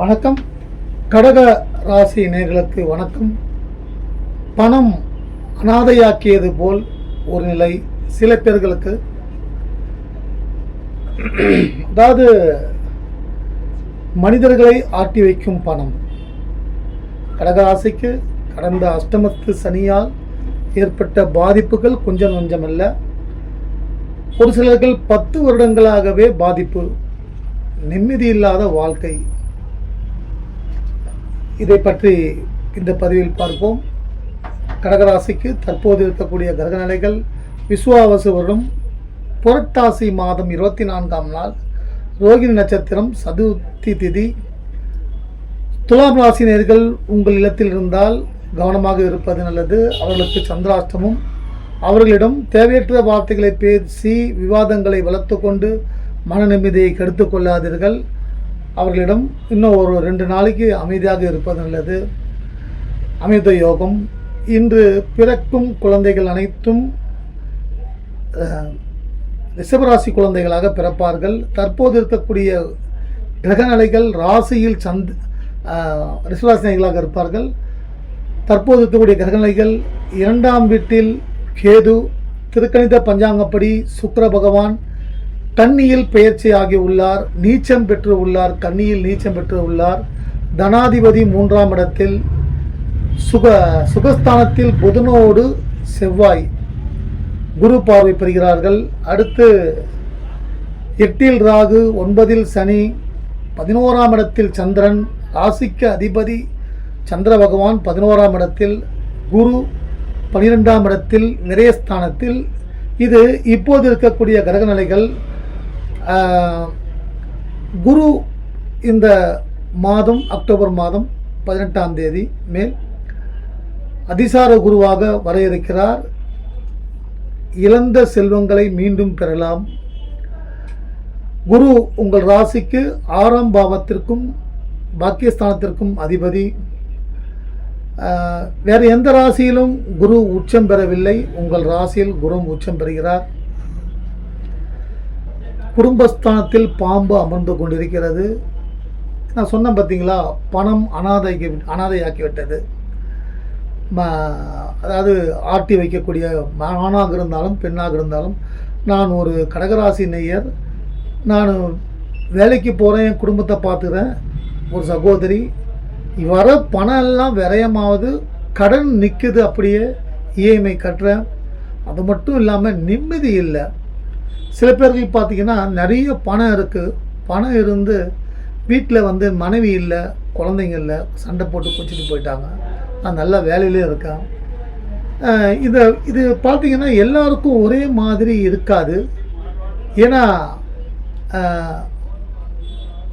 வணக்கம். கடக ராசி நேர்களுக்கு வணக்கம். பணம் அனாதையாக்கியது போல் ஒரு நிலை சில பேர்களுக்கு. அதாவது மனிதர்களை ஆட்டி வைக்கும் பணம். கடகராசிக்கு கடந்த அஷ்டமத்து சனியால் ஏற்பட்ட பாதிப்புகள் கொஞ்சம் கொஞ்சமல்ல ஒரு சிலர்கள் பத்து வருடங்களாகவே பாதிப்பு. நிம்மதி இல்லாத வாழ்க்கை. இதை பற்றி இந்த பதிவில் பார்ப்போம். கடகராசிக்கு தற்போது இருக்கக்கூடிய கிரகநிலைகள் விஸ்வாவசு வருடம் புரட்டாசி மாதம் இருபத்தி நான்காம் நாள் ரோகிணி நட்சத்திரம் சதுர்த்தி திதி. துலாம் ராசினியர்கள் உங்கள் இல்லத்தில் இருந்தால் கவனமாக இருப்பது நல்லது. அவர்களுக்கு சந்திராஷ்டமும். அவர்களிடம் தேவையற்ற வார்த்தைகளை பேசி விவாதங்களை வளர்த்து கொண்டு மன நிம்மதியை கெடுத்து கொள்ளாதீர்கள். அவர்களிடம் இன்னும் ஒரு ரெண்டு நாளைக்கு அமைதியாக இருப்பது நல்லது. அமிர்த யோகம். இன்று பிறக்கும் குழந்தைகள் அனைத்தும் ரிஷபராசி குழந்தைகளாக பிறப்பார்கள். தற்போது இருக்கக்கூடிய கிரகநிலைகள் ராசியில் சந்த் ரிஷபராசினிகளாக இருப்பார்கள். தற்போது இருக்கக்கூடிய கிரகநிலைகள் இரண்டாம் வீட்டில் கேது திருக்கணித பஞ்சாங்கப்படி சுக்கர பகவான் கன்னியில் பெயர்ச்சி உள்ளார் நீச்சம் பெற்று உள்ளார் கன்னியில் நீச்சம் பெற்று உள்ளார். தனாதிபதி மூன்றாம் இடத்தில் சுக சுகஸ்தானத்தில் புதனோடு செவ்வாய் குரு பார்வை பெறுகிறார்கள். அடுத்து எட்டில் ராகு ஒன்பதில் சனி பதினோராம் இடத்தில் சந்திரன் ராசிக்கு அதிபதி சந்திர பகவான் பதினோராம் இடத்தில் குரு பனிரெண்டாம் இடத்தில் நிறையஸ்தானத்தில் இது இப்போது இருக்கக்கூடிய கிரகநிலைகள். குரு இந்த மாதம் அக்டோபர் மாதம் பதினெட்டாம் தேதி மேல் அதிசார குருவாக வர இருக்கிறார் இழந்த செல்வங்களை மீண்டும் பெறலாம். குரு உங்கள் ராசிக்கு ஆறாம் பாவத்திற்கும் பாக்கியஸ்தானத்திற்கும் அதிபதி. வேறு எந்த ராசியிலும் குரு உச்சம் பெறவில்லை. உங்கள் ராசியில் குரு உச்சம் பெறுகிறார். குடும்பஸ்தானத்தில் பாம்பு அமர்ந்து கொண்டிருக்கிறது. நான் சொன்னேன் பார்த்தீங்களா பணம் அனாதைக்கு அனாதையாக்கிவிட்டது. ம அதாவது ஆட்டி வைக்கக்கூடிய ஆணாக இருந்தாலும் பெண்ணாக இருந்தாலும் நான் ஒரு கடகராசி நெய்யர் நான் வேலைக்கு போகிறேன் என் குடும்பத்தை பார்த்துக்கிறேன் ஒரு சகோதரி. வர பணம் எல்லாம் விரயமாவது கடன் நிற்குது அப்படியே இஎம்ஐ கட்டுறேன். அது மட்டும் இல்லாமல் நிம்மதி இல்லை. சில பேர்கள் பார்த்தீங்கன்னா நிறைய பணம் இருக்குது பணம் இருந்து வீட்டில் வந்து மனைவி இல்லை குழந்தைங்க இல்லை சண்டை போட்டு குச்சிட்டு போயிட்டாங்க. நான் நல்ல வேலையிலே இருக்கேன். இதை இது பார்த்தீங்கன்னா எல்லாருக்கும் ஒரே மாதிரி இருக்காது. ஏன்னா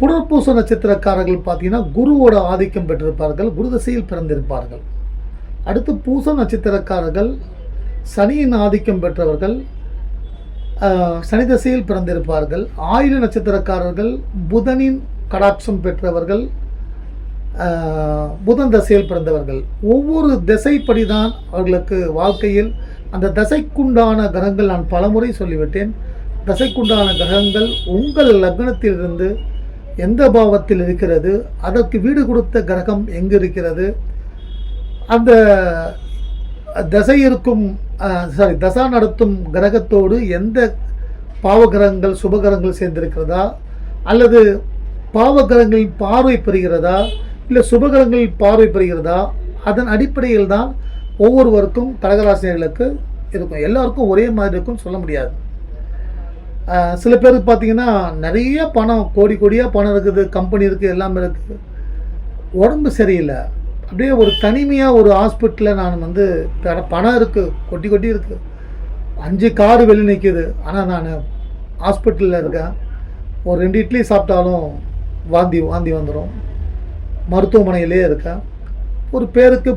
புனர்பூச நட்சத்திரக்காரர்கள் பார்த்தீங்கன்னா குருவோட ஆதிக்கம் பெற்றிருப்பார்கள் குரு திசையில் பிறந்திருப்பார்கள். அடுத்து பூச நட்சத்திரக்காரர்கள் சனியின் ஆதிக்கம் பெற்றவர்கள் சனி திசையில் பிறந்திருப்பார்கள். ஆயுள நட்சத்திரக்காரர்கள் புதனின் கடாட்சம் பெற்றவர்கள் புதன் தசையில் பிறந்தவர்கள். ஒவ்வொரு திசைப்படி தான் அவர்களுக்கு வாழ்க்கையில் அந்த தசைக்குண்டான கிரகங்கள் நான் பலமுறை சொல்லிவிட்டேன். தசைக்குண்டான கிரகங்கள் உங்கள் லக்னத்திலிருந்து எந்த பாவத்தில் இருக்கிறது அதற்கு வீடு கொடுத்த கிரகம் எங்கு இருக்கிறது அந்த தசை இருக்கும் சாரி தசா நடத்தும் கிரகத்தோடு எந்த பாவகிரகங்கள் சுபகிரகங்கள் சேர்ந்திருக்கிறதா? அல்லது பாவகிரகங்களில் பார்வை பெறுகிறதா? இல்லை சுபகிரகங்களில் பார்வை பெறுகிறதா? அதன் அடிப்படையில் தான் ஒவ்வொருவருக்கும் கடகராசினியர்களுக்கு இருக்கும். எல்லாருக்கும் ஒரே மாதிரி இருக்கும்னு சொல்ல முடியாது. சில பேருக்கு பார்த்தீங்கன்னா நிறைய பணம் கோடி கோடியாக பணம் இருக்குது கம்பெனி இருக்குது எல்லாமே இருக்குது உடம்பு சரியில்லை. அப்படியே ஒரு தனிமையாக ஒரு ஹாஸ்பிட்டலில் நான் வந்து பணம் இருக்குது கொட்டி கொட்டி இருக்குது அஞ்சு கார் வெளியே நிற்கிது ஆனால் நான் ஹாஸ்பிட்டலில் இருக்கேன். ஒரு ரெண்டு இட்லி சாப்பிட்டாலும் வாந்தி வாந்தி வந்துடும் மருத்துவமனையிலே இருக்கேன். ஒரு பேருக்கு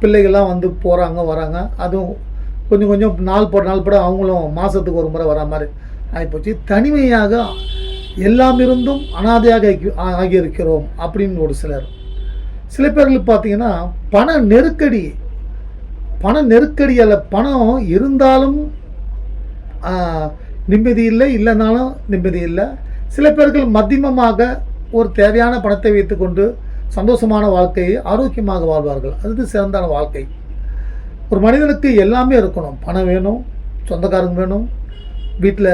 பிள்ளைகள்லாம் வந்து போகிறாங்க வராங்க. அதுவும் கொஞ்சம் கொஞ்சம் நாள் போட நாள் போட அவங்களும் மாதத்துக்கு ஒரு முறை வரா மாதிரி ஆகிப்போச்சு தனிமையாக எல்லாம் இருந்தும் அனாதையாக ஆகி- ஆகியிருக்கிறோம் அப்படின்னு ஒரு சிலர். சில பேர்களுக்கு பார்த்தீங்கன்னா பண நெருக்கடி பண நெருக்கடி அல்ல பணம் இருந்தாலும் நிம்மதி இல்லை இல்லைனாலும் நிம்மதி இல்லை. சில பேர்கள் மத்தியமமாக ஒரு தேவையான பணத்தை வைத்துக்கொண்டு சந்தோஷமான வாழ்க்கையை ஆரோக்கியமாக வாழ்வார்கள். அது சிறந்தான வாழ்க்கை. ஒரு மனிதனுக்கு எல்லாமே இருக்கணும். பணம் வேணும் சொந்தக்காரங்க வேணும் வீட்டில்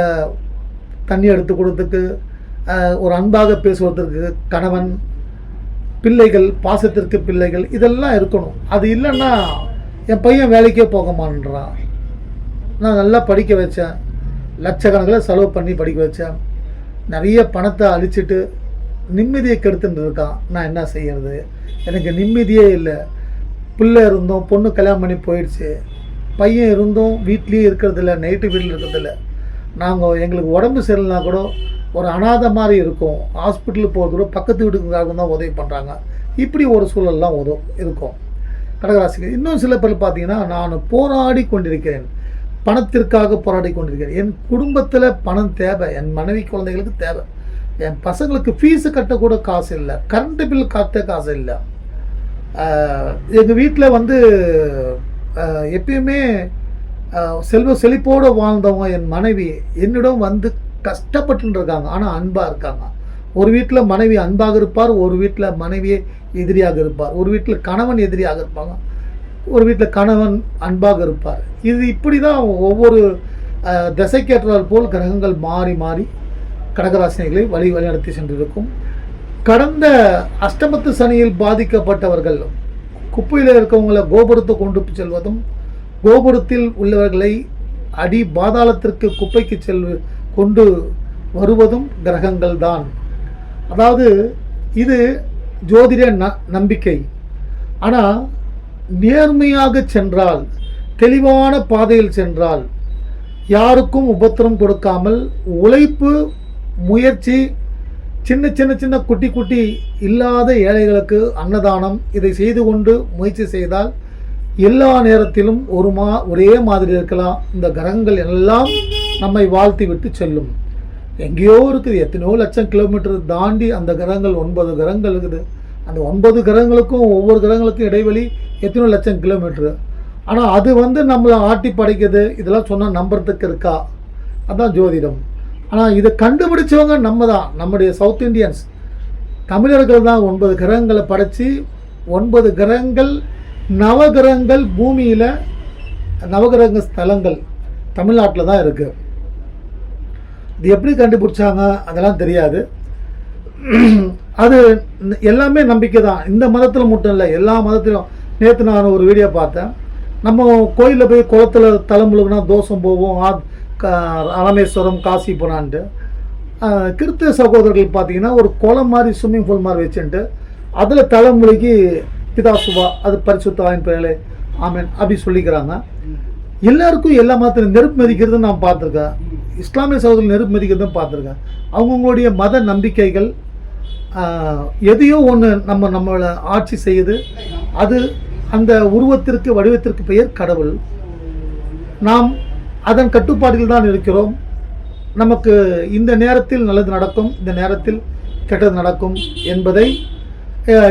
தண்ணி எடுத்து கொடுத்துக்கு ஒரு அன்பாக பேசுவதற்கு கணவன் பிள்ளைகள் பாசத்திற்கு பிள்ளைகள் இதெல்லாம் இருக்கணும். அது இல்லைன்னா என் பையன் வேலைக்கே போக மாட்டேன்றான். நான் நல்லா படிக்க வச்சேன். லட்சக்கணக்கில் செலவு பண்ணி படிக்க வச்சேன். நிறைய பணத்தை அழிச்சிட்டு நிம்மதியை கெடுத்துட்டு இருக்கான். நான் என்ன செய்யறது? எனக்கு நிம்மதியே இல்லை. பிள்ளை இருந்தோம் பொண்ணு கல்யாணம் பண்ணி போயிடுச்சு. பையன் இருந்தும் வீட்லேயே இருக்கிறதில்ல நைட்டு வீட்டில் இருக்கிறதில்ல. நாங்கள் எங்களுக்கு உடம்பு சரியில்லைனா கூட ஒரு அனாதை மாதிரி இருக்கும். ஹாஸ்பிட்டலுக்கு போகிறதோட பக்கத்து வீட்டுக்காரங்க தான் உதவி பண்ணுறாங்க இப்படி ஒரு சூழல்லாம் உதவும் இருக்கும். கடகராசிக்கு இன்னும் சில பேர் பார்த்தீங்கன்னா நான் போராடி கொண்டிருக்கிறேன். பணத்திற்காக போராடி கொண்டிருக்கிறேன். என் குடும்பத்தில் பணம் தேவை. என் மனைவி குழந்தைகளுக்கு தேவை. என் பசங்களுக்கு ஃபீஸு கட்டக்கூட காசு இல்லை. கரண்ட் பில் கட்ட காசு இல்லை. எங்கள் வீட்டில் வந்து எப்பயுமே செல்வ செழிப்போடு வாழ்ந்தவங்க என் மனைவி. என்னிடம் வந்து கஷ்டப்பட்டு இருக்காங்க ஆனால் அன்பாக இருக்காங்க. ஒரு வீட்டில் மனைவி அன்பாக இருப்பார் ஒரு வீட்டில் மனைவியே எதிரியாக இருப்பார். ஒரு வீட்டில் கணவன் எதிரியாக இருப்பாங்க. ஒரு வீட்டில் கணவன் அன்பாக இருப்பார். இது இப்படி தான் ஒவ்வொரு திசைக்கேற்றால் போல் கிரகங்கள் மாறி மாறி கடகராசினிகளை வழி வழிநடத்தி சென்றிருக்கும். கடந்த அஷ்டமத்து சனியில் பாதிக்கப்பட்டவர்கள் குப்பையில் இருக்கவங்களை கோபுரத்தை கொண்டு செல்வதும் கோபுரத்தில் உள்ளவர்களை அடி பாதாளத்திற்கு குப்பைக்கு செல்வது கொண்டு வருவதும் கிரகங்கள் தான் அதாவது இது ஜோதிட ந நம்பிக்கை. ஆனால் நேர்மையாக சென்றால் தெளிவான பாதையில் சென்றால் யாருக்கும் உபத்திரம் கொடுக்காமல் உழைப்பு முயற்சி சின்ன சின்ன சின்ன குட்டி குட்டி இல்லாத ஏழைகளுக்கு அன்னதானம் இதை செய்து கொண்டு முயற்சி செய்தால் எல்லா நேரத்திலும் ஒரு மா ஒரே மாதிரி இருக்கலாம். இந்த கிரகங்கள் எல்லாம் நம்மை வாழ்த்தி விட்டு செல்லும். எங்கேயோ இருக்குது எத்தனையோ லட்சம் கிலோமீட்டர் தாண்டி அந்த கிரகங்கள் ஒன்பது கிரகங்கள் இருக்குது. அந்த ஒன்பது கிரகங்களுக்கும் ஒவ்வொரு கிரகங்களுக்கும் இடைவெளி எத்தனையோ லட்சம் கிலோமீட்டர் ஆனால் அது வந்து நம்மளை ஆட்டி படைக்குது. இதெல்லாம் சொன்னால் நம்புறதுக்கு இருக்கா? அதுதான் ஜோதிடம். ஆனால் இதை கண்டுபிடிச்சவங்க நம்ம தான் நம்முடைய சவுத் இந்தியன்ஸ் தமிழர்கள் தான் ஒன்பது கிரகங்களை படைச்சி ஒன்பது கிரகங்கள் நவகிரகங்கள் பூமியில் நவகிரக ஸ்தலங்கள் தமிழ்நாட்டில் தான் இருக்குது இது எப்படி கண்டுபிடிச்சாங்க அதெல்லாம் தெரியாது. அது எல்லாமே நம்பிக்கை தான் இந்த மதத்தில் மட்டும் இல்லை எல்லா மதத்திலும். நேற்று நான் ஒரு வீடியோ பார்த்தேன். நம்ம கோயிலில் போய் குளத்தில் தலைமுழுகுனா தோஷம் போவோம் ஆ ராமேஸ்வரம் காசி போனான்ட்டு. ஆஹ், கிறிஸ்தவ சகோதரர்கள் பார்த்தீங்கன்னா ஒரு குளம் மாதிரி ஸ்விம்மிங் பூல் மாதிரி வச்சுட்டு அதில் தலைமுழுகி பிதா சுபா அது பரிசுத்த ஆயின் ஆமேன் அப்படி சொல்லிக்கிறாங்க. எல்லாருக்கும் எல்லா மதத்திலும் நெருப்பு மதிக்கிறது நான் பார்த்துருக்கேன். இஸ்லாமிய சகோதரர்கள் நெருப்பு மதிக்கிறதும் பார்த்துருக்கேன். அவங்கவுங்களுடைய மத நம்பிக்கைகள் எதையோ ஒன்று நம்ம நம்மளை ஆட்சி செய்யுது. அது அந்த உருவத்திற்கு வடிவத்திற்கு பெயர் கடவுள். நாம் அதன் கட்டுப்பாட்டில் தான் இருக்கிறோம். நமக்கு இந்த நேரத்தில் நல்லது நடக்கும் இந்த நேரத்தில் கெட்டது நடக்கும் என்பதை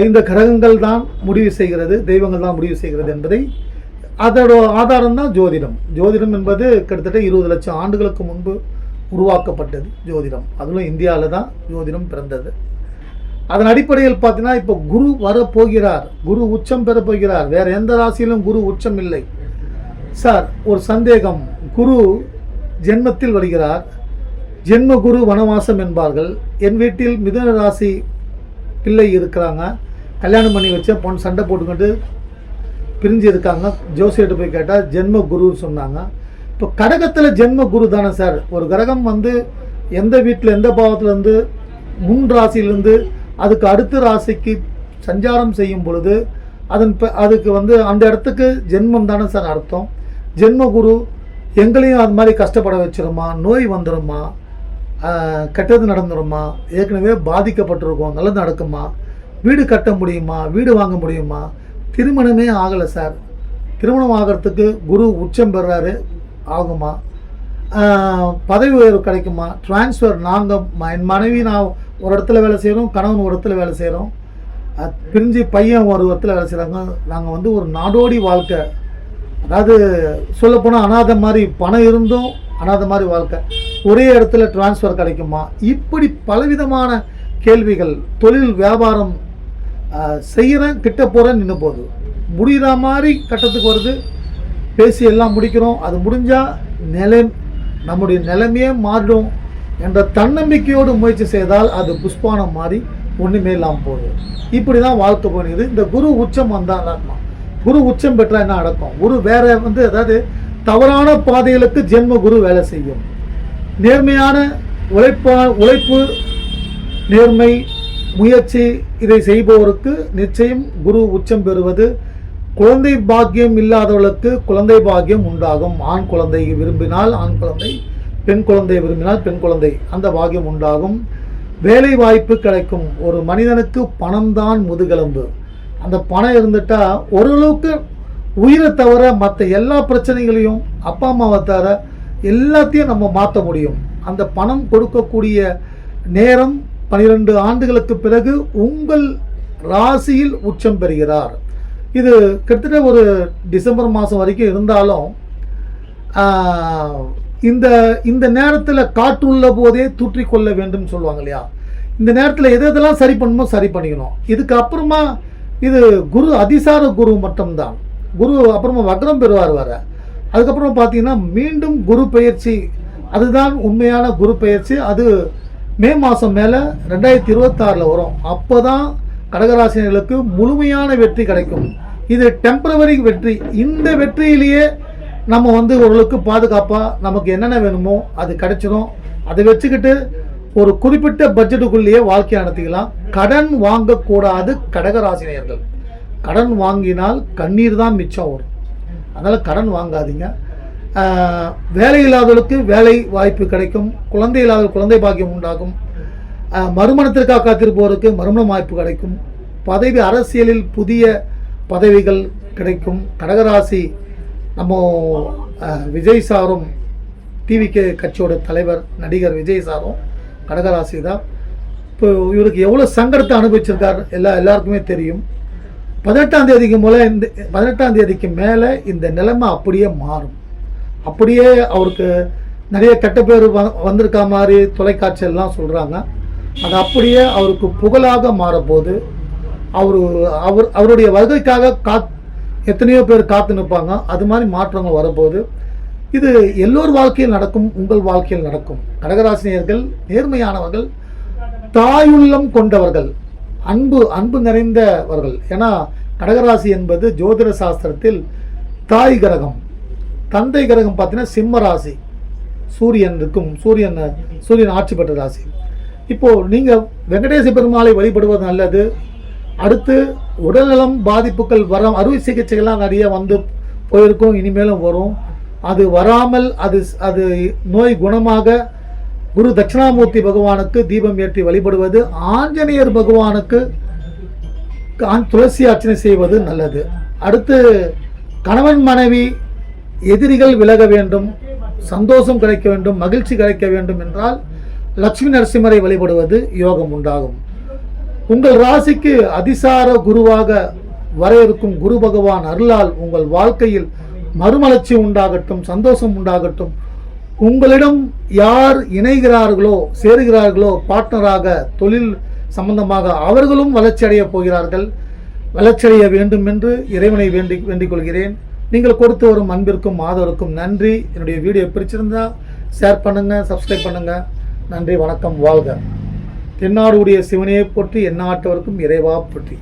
இந்த கிரகங்கள் தான் முடிவு செய்கிறது தெய்வங்கள் தான் முடிவு செய்கிறது என்பதை அதோட ஆதாரம் தான் ஜோதிடம். ஜோதிடம் என்பது கிட்டத்தட்ட இருபது லட்சம் ஆண்டுகளுக்கு முன்பு உருவாக்கப்பட்டது ஜோதிடம். அதுவும் இந்தியாவில் தான் ஜோதிடம் பிறந்தது. அதன் அடிப்படையில் பார்த்தீங்கன்னா இப்போ குரு வர போகிறார் குரு உச்சம் பெற போகிறார் வேற எந்த ராசியிலும் குரு உச்சம் இல்லை. சார் ஒரு சந்தேகம். குரு ஜென்மத்தில் வருகிறார். ஜென்ம குரு வனவாசம் என்பார்கள். என் வீட்டில் மிதுன ராசி பிள்ளை இருக்கிறாங்க. கல்யாணம் பண்ணி வச்ச பொன் சண்டை போட்டுக்கிட்டு பிரிஞ்சு இருக்காங்க ஜோசியர்கிட்ட போய் கேட்டால் ஜென்ம குரு சொன்னாங்க. இப்போ கடகத்தில் ஜென்ம குரு தானே சார். ஒரு கிரகம் வந்து எந்த வீட்டில் எந்த பாவத்துலேருந்து முன் ராசியிலேருந்து அதுக்கு அடுத்த ராசிக்கு சஞ்சாரம் செய்யும் பொழுது அதன் ப- அதுக்கு வந்து அந்த இடத்துக்கு ஜென்மம் தானே சார் அர்த்தம். ஜென்ம குரு எங்களையும் அது மாதிரி கஷ்டப்பட வச்சிருமா? நோய் வந்துடுமா கெட்டது நடந்துருமா? ஏற்கனவே பாதிக்கப்பட்டிருக்கோம் நல்லது நடக்குமா? வீடு கட்ட முடியுமா? வீடு வாங்க முடியுமா? திருமணமே ஆகலை சார். திருமணம் ஆகிறதுக்கு குரு உச்சம் பெறாரு ஆகுமா? பதவி உயர்வு கிடைக்குமா? ட்ரான்ஸ்ஃபர் நாங்கள் என் மனைவி நான் ஒரு இடத்துல வேலை செய்கிறோம் கணவன் ஒரு இடத்துல வேலை செய்கிறோம் பிரிஞ்சு பையன் ஒரு இடத்துல வேலை செய்கிறாங்க நாங்கள் வந்து ஒரு நாடோடி வாழ்க்கை. அதாவது சொல்லப்போனால் அனாதை மாதிரி பணம் இருந்தும் அனாதை மாதிரி வாழ்க்கை. ஒரே இடத்துல ட்ரான்ஸ்ஃபர் கிடைக்குமா? இப்படி பலவிதமான கேள்விகள் தொழில் வியாபாரம் செய்கிறேன் கிட்ட போகிறேன் நின்று போகுது முடிகிற மாதிரி கட்டத்துக்கு வருது. பேசி எல்லாம் முடிக்கிறோம். அது முடிஞ்சால் நிலை நம்முடைய நிலைமையே மாறும் என்ற தன்னம்பிக்கையோடு முயற்சி செய்தால் அது புஷ்பானம் மாறி ஒன்றுமே இல்லாமல் போகுது. இப்படி தான் வாழ்க்கை போனது. இந்த குரு உச்சம் வந்தால் நடக்கும் குரு உச்சம் பெற்றால் என்ன நடக்கும்? குரு வேற வந்து அதாவது தவறான பாதைகளுக்கு ஜென்ம குரு வேலை செய்யும். நேர்மையான உழைப்பா உழைப்பு நேர்மை முயற்சி இதை செய்பவருக்கு நிச்சயம் குரு உச்சம் பெறுவது. குழந்தை பாக்கியம் இல்லாதவர்களுக்கு குழந்தை பாக்கியம் உண்டாகும். ஆண் குழந்தை விரும்பினால் ஆண் குழந்தை பெண் குழந்தை விரும்பினால் பெண் குழந்தை அந்த பாக்கியம் உண்டாகும். வேலை வாய்ப்பு கிடைக்கும். ஒரு மனிதனுக்கு பணம் தான் முதுகெலும்பு. அந்த பணம் இருந்துட்டா ஓரளவுக்கு உயிரை தவிர மற்ற எல்லா பிரச்சனைகளையும் அப்பா அம்மாவை தவிர எல்லாத்தையும் நம்ம மாற்ற முடியும். அந்த பணம் கொடுக்கக்கூடிய நேரம் பனிரெண்டு ஆண்டுகளுக்கு பிறகு உங்கள் ராசியில் உச்சம் பெறுகிறார். இது கிட்டத்தட்ட ஒரு டிசம்பர் மாதம் வரைக்கும் இருந்தாலும் இந்த இந்த நேரத்தில் காற்றுள்ள போதே தூற்றிக்கொள்ள வேண்டும் சொல்லுவாங்க இல்லையா? இந்த நேரத்தில் எது எதெல்லாம் சரி பண்ணணுமோ சரி பண்ணிக்கணும். இதுக்கு அப்புறமா இது குரு அதிசார குரு மட்டும்தான். குரு அப்புறமா வக்ரம் பெறுவார் வர அதுக்கப்புறம் பார்த்தீங்கன்னா மீண்டும் குரு பயிற்சி அதுதான் உண்மையான குரு பயிற்சி அது மே மாதம் மேலே ரெண்டாயிரத்தி இருபத்தாறில் வரும். அப்போ தான் கடகராசினர்களுக்கு முழுமையான வெற்றி கிடைக்கும். இது டெம்பரவரி வெற்றி. இந்த வெற்றியிலேயே நம்ம வந்து ஓரளவுக்கு பாதுகாப்பாக நமக்கு என்னென்ன வேணுமோ அது கிடைச்சிடும் அதை வச்சுக்கிட்டு ஒரு குறிப்பிட்ட பட்ஜெட்டுக்குள்ளேயே வாழ்க்கை நடத்திக்கலாம். கடன் வாங்கக்கூடாது கடகராசினியர்கள். கடன் வாங்கினால் கண்ணீர் தான் மிச்சம் வரும். அதனால் கடன் வாங்காதீங்க. வேலை இல்லாதவர்களுக்கு வேலை வாய்ப்பு கிடைக்கும் குழந்தை இல்லாத குழந்தை பாக்கியம் உண்டாகும். மறுமணத்திற்காக காத்திருப்பவருக்கு மறுமணம் வாய்ப்பு கிடைக்கும். பதவி அரசியலில் புதிய பதவிகள் கிடைக்கும். கடகராசி நம்ம விஜய் சாரும் டிவிகே கட்சியோட தலைவர் நடிகர் விஜய் சாரும் கடகராசி தான். இப்போ இவருக்கு எவ்வளோ சங்கடத்தை அனுபவிச்சிருக்கார் எல்லா எல்லாருக்குமே தெரியும். பதினெட்டாம் தேதிக்கு மேலே இந்த பதினெட்டாம் தேதிக்கு மேலே இந்த நிலைமை அப்படியே மாறும். அப்படியே அவருக்கு நிறைய கெட்ட பேர் வ வந்திருக்கா மாதிரி தொலைக்காட்சியெல்லாம் சொல்கிறாங்க அது அப்படியே அவருக்கு புகழாக மாறப்போது அவர் அவர் அவருடைய வருகைக்காக காத் எத்தனையோ பேர் காத்து நிற்பாங்க அது மாதிரி மாற்றங்கள் வரும்போது இது எல்லோர் வாழ்க்கையில் நடக்கும் உங்கள் வாழ்க்கையில் நடக்கும். கடகராசினியர்கள் நேர்மையானவர்கள் தாயுள்ளம் கொண்டவர்கள் அன்பு அன்பு நிறைந்தவர்கள். ஏன்னா கடகராசி என்பது ஜோதிட சாஸ்திரத்தில் தாய் கிரகம். தந்தை கிரகம் பார்த்தீங்கன்னா சிம்ம ராசி. சூரியன் இருக்கும். சூரியன் சூரியன் ஆட்சி பெற்ற ராசி. இப்போது நீங்கள் வெங்கடேச பெருமாளை வழிபடுவது நல்லது. அடுத்து உடல்நலம் பாதிப்புகள் வர அறுவை சிகிச்சைகள்லாம் நிறைய வந்து போயிருக்கும் இனிமேலும் வரும். அது வராமல் அது அது நோய் குணமாக குரு தட்சிணாமூர்த்தி பகவானுக்கு தீபம் ஏற்றி வழிபடுவது ஆஞ்சநேயர் பகவானுக்கு துளசி அர்ச்சனை செய்வது நல்லது. அடுத்து கணவன் மனைவி எதிரிகள் விலக வேண்டும் சந்தோஷம் கிடைக்க வேண்டும் மகிழ்ச்சி கிடைக்க வேண்டும் என்றால் லட்சுமி நரசிம்மரை வழிபடுவது யோகம் உண்டாகும். உங்கள் ராசிக்கு அதிசார குருவாக வர இருக்கும் குரு பகவான் அருளால் உங்கள் வாழ்க்கையில் மறுமலர்ச்சி உண்டாகட்டும் சந்தோஷம் உண்டாகட்டும். உங்களிடம் யார் இணைகிறார்களோ சேருகிறார்களோ பார்ட்னராக தொழில் சம்பந்தமாக அவர்களும் வளர்ச்சி அடையப் போகிறார்கள். வளர்ச்சியடைய வேண்டும் என்று இறைவனை வேண்டி வேண்டிக் கொள்கிறேன். நீங்கள் கொடுத்து வரும் அன்பிற்கும் ஆதரவுக்கும் நன்றி. என்னுடைய வீடியோ பிடிச்சிருந்தா ஷேர் பண்ணுங்க சப்ஸ்கிரைப் பண்ணுங்க. நன்றி வணக்கம் வாழ்க. தென்னாடுடைய சிவனையை போற்றி எந்நாட்டவருக்கும் இறைவா போற்றி.